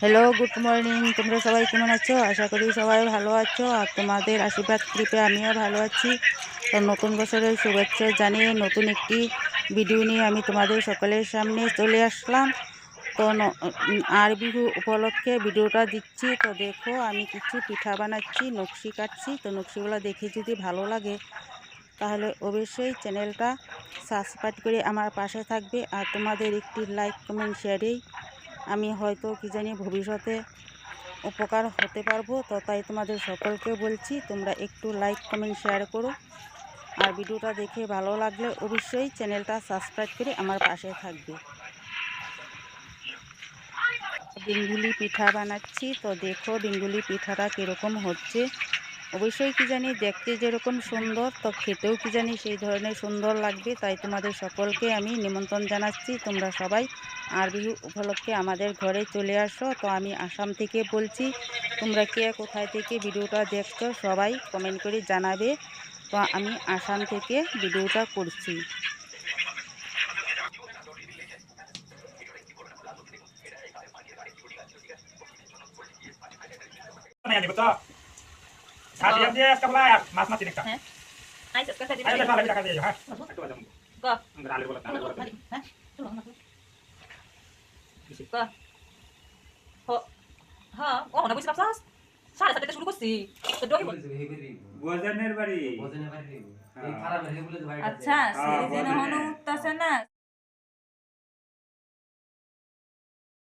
Hello good morning তোমরা সবাই কেমন আছো? আশা করি সবাই ভালো আছো আর তোমাদের আশীর্বাদ কৃপে আমিও ভালো আছি। তো নতুন বছরের শুভেচ্ছা জানিয়ে নতুন একটি ভিডিও নিয়ে আমি তোমাদের সকলের সামনে চলে আসলাম। তো আর বিহু উপলক্ষে ভিডিওটা দিচ্ছি। তো দেখো, আমি কিছু পিঠা বানাচ্ছি, নকশি কাটছি। তো নকশিগুলো দেখে যদি ভালো লাগে, তাহলে অবশ্যই চ্যানেলটা সাবস্ক্রাইব করে আমার পাশে থাকবে আর তোমাদের একটি লাইক কমেন্ট শেয়ারেই আমি হয়তো কি জানি ভবিষ্যতে উপকার হতে পারব, তো তাই তোমাদের সকলকে বলছি, তোমরা একটু লাইক কমেন্ট শেয়ার করো। আর ভিডিওটা দেখে ভালো লাগলে অবশ্যই চ্যানেলটা সাবস্ক্রাইব করে আমার পাশে থাকবে। বেঙ্গুলি পিঠা বানাচ্ছি, তো দেখো বেঙ্গুলি পিঠাটা কীরকম হচ্ছে। অবশ্যই কি জানি দেখতে যেরকম সুন্দর তো খেতেও কি জানি সেই ধরনের সুন্দর লাগবে। তাই তোমাদের সকলকে আমি নিমন্ত্রণ জানাচ্ছি। তোমরা সবাই আর বিহু উপলক্ষে আমাদের ঘরে চলে আসো। তো আমি আসাম থেকে বলছি তোমরা কে কোথায় থেকে ভিডিওটা দেখছ সবাই কমেন্ট করে জানাবে। তো আমি আসাম থেকে ভিডিওটা করছি। Ayan, সাড়ে সাতটাতে শুরু করছি তো ডোকি বোঝানের বাড়ি হয়ে আচ্ছা হ্যাঁ, সেই যেন বলে। উঠতেছে না